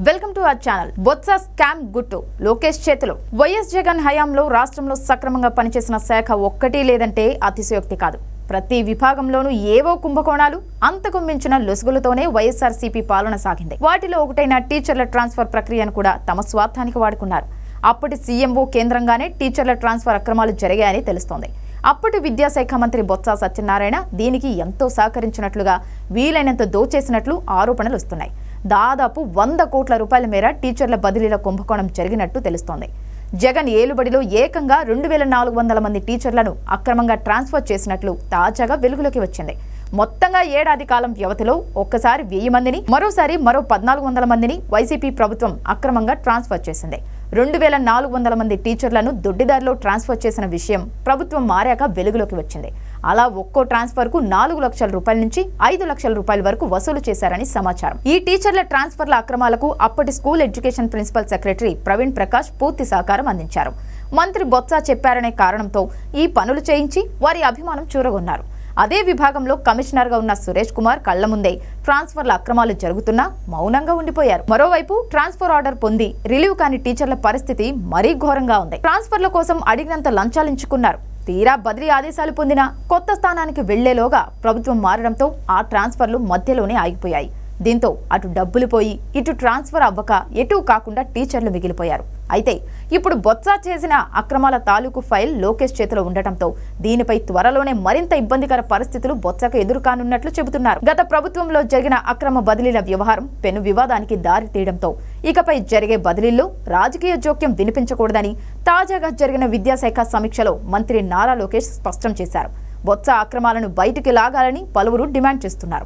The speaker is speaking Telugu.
Welcome to our channel. Botsa scam గుట్టు. లోకేష్ చేతిలో. వైఎస్ జగన్ హయాంలో రాష్ట్రంలో సక్రమంగా పనిచేసిన శాఖ ఒక్కటి లేదంటే అతిశయోక్తి కాదు. ప్రతి విభాగంలోనూ ఏవో కుంభకోణాలు అంతకు మించిన లొసుగులతోనే వైఎస్ఆర్సీపీ పాలన సాగింది. వాటిలో ఒకటైన టీచర్ల ట్రాన్స్ఫర్ ప్రక్రియను కూడా తమ స్వార్థానికి వాడుకున్నారు. అప్పటి సీఎంఓ కేంద్రంగానే టీచర్ల ట్రాన్స్ఫర్ అక్రమాలు జరిగాయని తెలుస్తోంది. అప్పటి విద్యాశాఖ మంత్రి బొత్స సత్యనారాయణ దీనికి ఎంతో సహకరించినట్లుగా వీలైనంత దోచేసినట్లు ఆరోపణలు వస్తున్నాయి. దాదాపు వంద కోట్ల రూపాయల మేర టీచర్ల బదిలీల కుంభకోణం జరిగినట్టు తెలుస్తోంది. జగన్ ఏలుబడిలో ఏకంగా రెండు వేల నాలుగు వందల మంది టీచర్లను అక్రమంగా ట్రాన్స్ఫర్ చేసినట్లు తాజాగా వెలుగులోకి వచ్చింది. మొత్తంగా ఏడాది కాలం వ్యవధిలో ఒక్కసారి వెయ్యి మందిని మరోసారి మరో పద్నాలుగు వందల మందిని వైసీపీ ప్రభుత్వం అక్రమంగా ట్రాన్స్ఫర్ చేసింది. రెండు వేల నాలుగు వందల మంది టీచర్లను దొడ్డిదారిలో ట్రాన్స్ఫర్ చేసిన విషయం ప్రభుత్వం మారాక వెలుగులోకి వచ్చింది. అలా ఒక్కో ట్రాన్స్ఫర్కు నాలుగు లక్షల రూపాయల నుంచి ఐదు లక్షల రూపాయల వరకు వసూలు చేశారని సమాచారం. ఈ టీచర్ల ట్రాన్స్ఫర్ల అక్రమాలకు అప్పటి school education principal secretary Praveen Prakash పూర్తి సహకారం అందించారు. మంత్రి బొత్స చెప్పారనే కారణంతో ఈ పనులు చేయించి వారి అభిమానం చూరగొన్నారు. అదే విభాగంలో కమిషనర్గా ఉన్న సురేష్ కుమార్ కళ్ళ ముందే ట్రాన్స్ఫర్ల అక్రమాలు జరుగుతున్నా మౌనంగా ఉండిపోయారు. మరోవైపు ట్రాన్స్ఫర్ ఆర్డర్ పొంది రిలీవ్ కాని టీచర్ల పరిస్థితి మరీ ఘోరంగా ఉంది. ట్రాన్స్ఫర్ల కోసం అడిగినంత లంచాలించుకున్నారు. తీరా బదిలీ ఆదేశాలు పొందిన కొత్త స్థానానికి వెళ్ళేలోగా ప్రభుత్వం మారడంతో ఆ ట్రాన్స్ఫర్లు మధ్యలోనే ఆగిపోయాయి. దీంతో అటు డబ్బులు పోయి ఇటు ట్రాన్స్ఫర్ అవ్వక ఎటు కాకుండా టీచర్లు మిగిలిపోయారు. అయితే ఇప్పుడు బొత్స చేసిన అక్రమాల తాలూకు ఫైల్ లోకేష్ చేతిలో ఉండటంతో దీనిపై త్వరలోనే మరింత ఇబ్బందికర పరిస్థితులు బొత్సకు ఎదురుకానున్నట్లు చెబుతున్నారు. గత ప్రభుత్వంలో జరిగిన అక్రమ బదిలీల వ్యవహారం పెను వివాదానికి దారి తీయడంతో ఇకపై జరిగే బదిలీల్లో రాజకీయ జోక్యం వినిపించకూడదని తాజాగా జరిగిన విద్యాశాఖ సమీక్షలో మంత్రి నారా లోకేష్ స్పష్టం చేశారు. బొత్స అక్రమాలను బయటికి లాగాలని పలువురు డిమాండ్ చేస్తున్నారు.